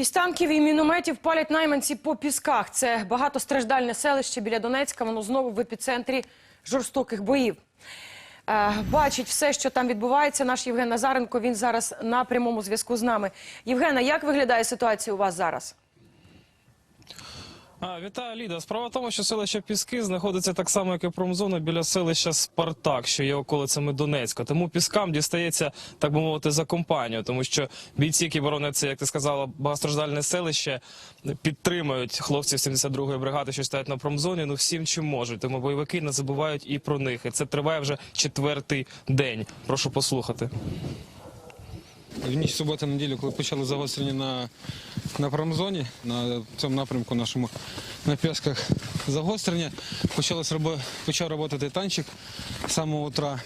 Із танків і мінометів палять найманці по пісках. Це багатостраждальне селище біля Донецька. Воно знову в епіцентрі жорстоких боїв. Е, Бачить все, що там відбувається. Наш Євген Назаренко. Він зараз на прямому зв'язку з нами. Євгена, як виглядає ситуація у вас зараз? А, вітаю, Ліда. Справа в тому, що селище Піски знаходиться так само, як і промзона біля селища Спартак, що є околицями Донецька. Тому піскам дістається, так би мовити, за компанію, тому що бійці, які боронять це, як ти сказала, багатостраждальне селище, підтримують хлопців 72-ї бригади, що стоять на промзоні, ну всім чим можуть. Тому бойовики не забувають і про них. І це триває вже четвертий день. Прошу послухати. В ніч суботи неділю, коли почали загострення на, на промзоні, на цьому напрямку нашому на пісках загострення, почалось почав працювати танчик з самого утра.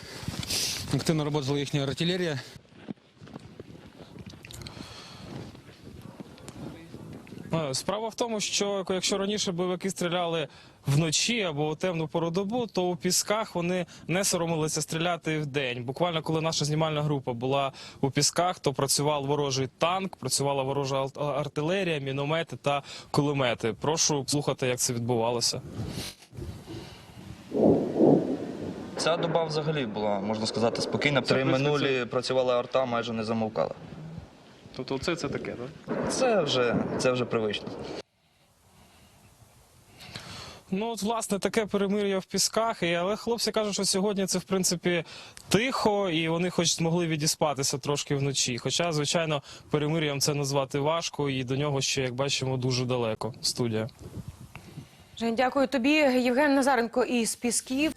Активно працювала їхня артилерія. Справа в тому, що якщо раніше бойовики стріляли вночі або у темну пору добу, то у пісках вони не соромилися стріляти в день. Буквально коли наша знімальна група була у пісках, то працював ворожий танк, працювала ворожа артилерія, міномети та кулемети. Прошу слухати, як це відбувалося. Ця доба взагалі була, можна сказати, спокійна. Три минулі працювала арта, майже не замовкала. Тобто, це це таке, так? Це вже, це вже привично. Ну, от, власне, таке перемир'я в пісках, і, але хлопці кажуть, що сьогодні це в принципі тихо, і вони хоч змогли відіспатися трошки вночі. Хоча, звичайно, перемир'ям це назвати важко, і до нього ще, як бачимо, дуже далеко. Студія. Жень, дякую тобі. Євген Назаренко із Пісків.